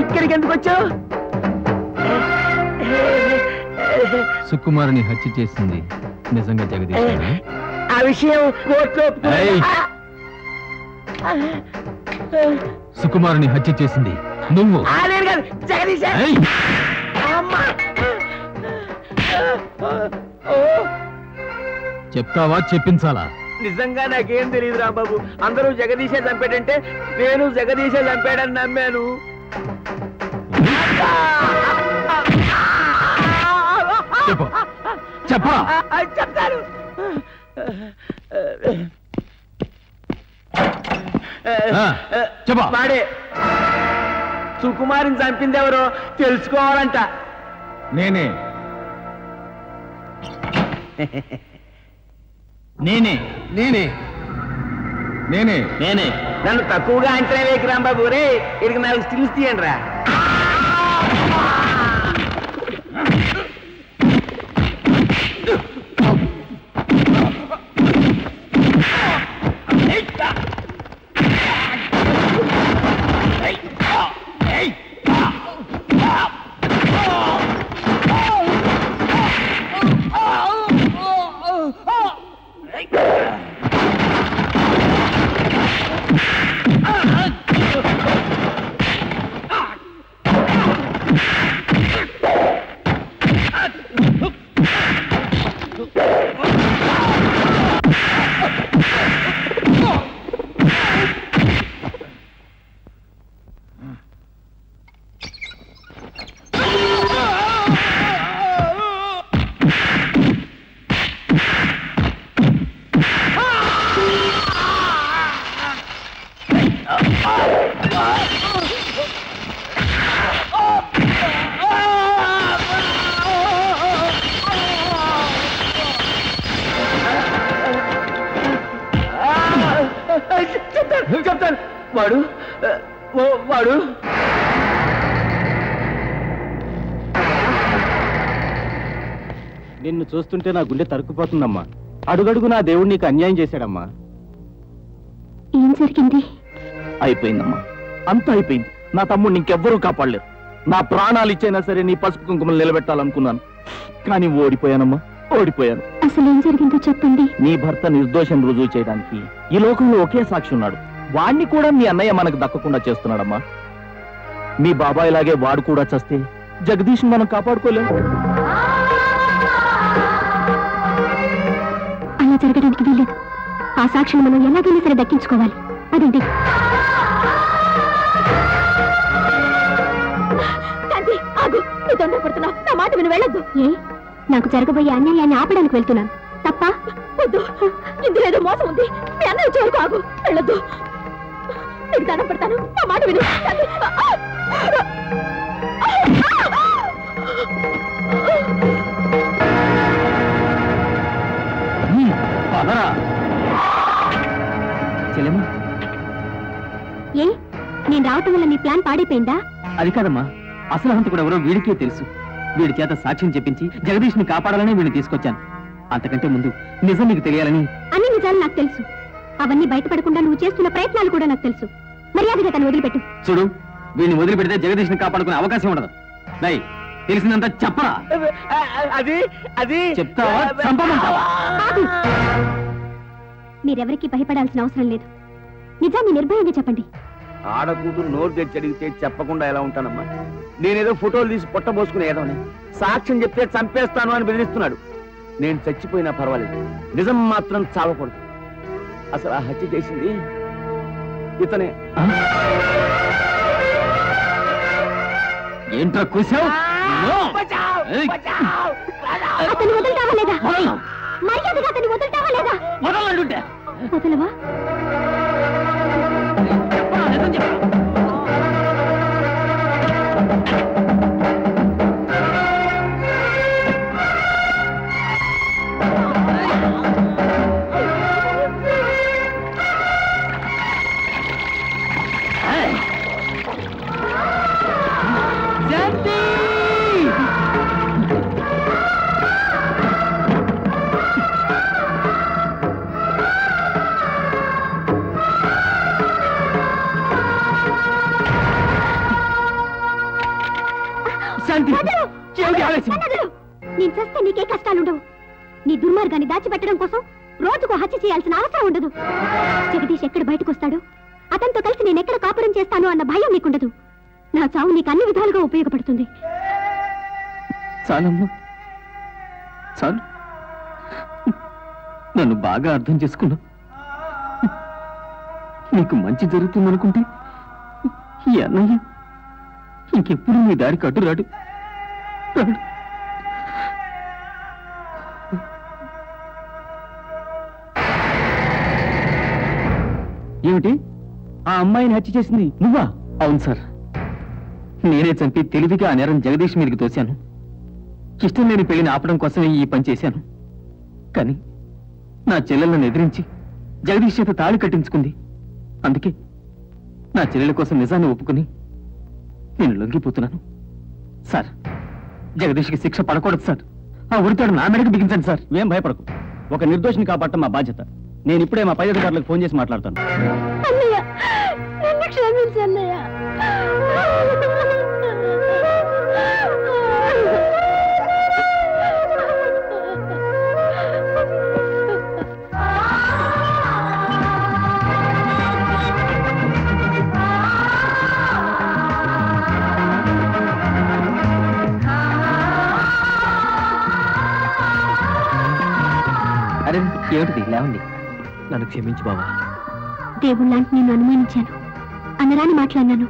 ఇక్కడికి ఎందుకు వచ్చావు? సుకుమారుని హత్య చేసింది నిజంగా జగదీష్ ఆ విషయం సుకుమారుని హత్య చేసింది నువ్వు. జగదీశ. చెప్తావా? చెప్పించాలా? నిజంగా నాకేం తెలియదు రాంబాబు అందరూ జగదీశే చంపాడంటే నేను జగదీశే చంపాడని నమ్మాను. చెప్పు. చెప్పా. ఆ, చెప్తాను. చెప్పు. వాడే. సుకుమారిని చంపింది ఎవరో తెలుసుకోవాలంట. నేనే. నేనే. నేనే. నేనే. నేనే. నన్ను తక్కువగా అంచనా వేయకు రాంబాబు. రే ఇక్కడికి నాలుగు స్టిల్స్ తీయండి రా చెప్తాను చెప్తాను. వాడు వాడు. నిన్ను చూస్తుంటే నా గుండె తరుక్కుపోతుందమ్మా. అడుగడుగు నా దేవుడు నీకు అన్యాయం చేశాడమ్మా. ఏం జరిగింది? అయిపోయిందమ్మా. అంతా అయిపోయింది. నా తమ్ముడు ఇంకెవ్వరూ కాపాడలేరు నా ప్రాణాలు ఇచ్చైనా సరే నీ పసుపు కుంకుమలు నిలబెట్టాలనుకున్నాను. కానీ ఓడిపోయానమ్మా. ఓడిపోయాను. అసలు ఏం జరిగిందో చెప్పండి. నీ భర్త నిర్దోషం రుజువు చేయడానికి ఈ లోకంలో ఒకే సాక్షి ఉన్నాడు. వాణ్ణి కూడా మీ అన్నయ్య మనకు దక్కకుండా చేస్తున్నాడమ్మా. మీ బాబాయ్ లాగే వాడు కూడా చస్తే జగదీష్ మనం కాపాడుకోలేము. అలా జరగడానికి వీల్లేదు. ఆ సాక్షిని మనం ఎలాగైనా సరే దక్కించుకోవాలి. అదేంటి తొందరపడుతున్నావు నా మాట విని వెళ్ళొద్దు. ఏ? నాకు జరగబోయే అన్యాయాన్ని ఆపడానికి వెళ్తున్నాను. తప్ప? వద్దు. ఇందులో ఏదో మోసం ఉంది. మీ అన్న వచ్చే వరకు ఆగు. వెళ్ళొద్దు. నీకు దండం పెడతాను. నా మాట విను. పదరా. చెల్లెమ్మా. ఏ? నేను రావటం వల్ల నీ ప్లాన్ పాడైపోయిందా? అది కాదమ్మా. అసలు హంతకుడు ఎవరో వీడికే తెలుసు. వీడి చేత సాక్ష్యం చెప్పించి జగదీష్ని కాపాడాలని వీడిని తీసుకొచ్చాను. అంతకంటే ముందు నిజం నీకు తెలియాలని. అన్ని నిజాలు నాకు తెలుసు. అవన్నీ బయటపడకుండా నువ్వు చేస్తున్న ప్రయత్నాలు కూడా నాకు తెలుసు. మర్యాదగా తను వదిలిపెట్టు. చూడు వీడిని వదిలిపెడితే జగదీష్ని కాపాడుకునే అవకాశం ఉండదు. దై తెలిసిందంతా చెప్పరా? అది అది. చెప్తావా? చంపమంటావా? ఆగు. మీరెవరికీ భయపడాల్సిన అవసరం లేదు. నిజాన్ని నిర్భయంగా చెప్పండి. ఆడకూతురు నోరు తెచ్చి అడిగితే చెప్పకుండా ఎలా ఉంటానమ్మా? నేనేదో ఫోటోలు తీసి పొట్టబోసుకుని ఏదోనే. సాక్ష్యం చెప్తే చంపేస్తాను అని బెదిరిస్తున్నాడు. నేను చచ్చిపోయినా పర్వాలేదు. నిజం మాత్రం చావకూడదు. అసలు ఆ హత్య చేసింది ఇతనే. ఏంట్రా కూసావు? ఏయ్. అతన్ని వదులుతావా లేదా? మర్యాదగా అతన్ని వదులుతావా లేదా? వదలంటుంటే వదలవా? 三姐 చస్తే నీకే కష్టాలుండవు. నీ దుర్మార్గాన్ని దాచిపెట్టడం కోసం రోజుకు హత్య చేయాల్సిన అవసరం ఉండదు. జగదీష్ ఎక్కడ బయటకు వస్తాడు అతనితో కలిసి నేను ఎక్కడ కాపురం చేస్తాను అన్న భయం నీకుండదు. నా చావు నీకు అన్ని విధాలుగా ఉపయోగపడుతుంది. చాలమ్మా. చాలు. నన్ను బాగా అర్థం చేసుకున్నావు నీకు మంచి జరుగుతుందనుకుంటే ఈ అన్నయ్య ఇంకెప్పుడు నీ దారికి అడ్డు రాడు రాడు ఏమిటి? ఆ అమ్మాయిని హత్య చేసింది నువ్వా? అవును సార్. నేనే చంపి తెలివిగా ఆ నేరం జగదీష్ మీదకి తోశాను. ఇష్టం లేని పెళ్ళిని ఆపడం కోసమే ఈ పని చేశాను. కానీ నా చెల్లెలను ఎదిరించి జగదీష్ చేత తాళి కట్టించుకుంది. అందుకే నా చెల్లెల కోసం నిజాన్ని ఒప్పుకుని నేను లొంగిపోతున్నాను. సార్. జగదీష్కి శిక్ష పడకూడదు సార్. ఆ ఉరితాడు నా మెడకు బిగించండి సార్. ఏం భయపడకు. ఒక నిర్దోషిని కాపాడటం మా బాధ్యత. నేను ఇప్పుడే మా పై అధికారులకు ఫోన్ చేసి మాట్లాడతాను. ఏమిటిది? లేవండి. నన్ను క్షమించు బావా. దేవుళ్ళంటే నేను అనుమానించాను. అనరాని మాట్లాడినాను.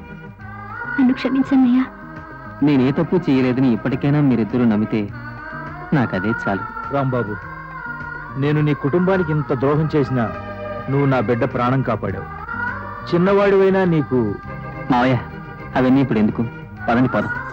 నన్ను క్షమించన్నయ్యా నేనే తప్పు చేయలేదని ఇప్పటికైనా మీరిద్దరూ నమ్మితే నాకదే చాలు. రాంబాబు నేను నీ కుటుంబానికి ఇంత ద్రోహం చేసినా నువ్వు నా బిడ్డ ప్రాణం కాపాడావు. చిన్నవాడివైనా నీకు మావయ్య అవన్నీ ఇప్పుడు ఎందుకు? పదని పదం.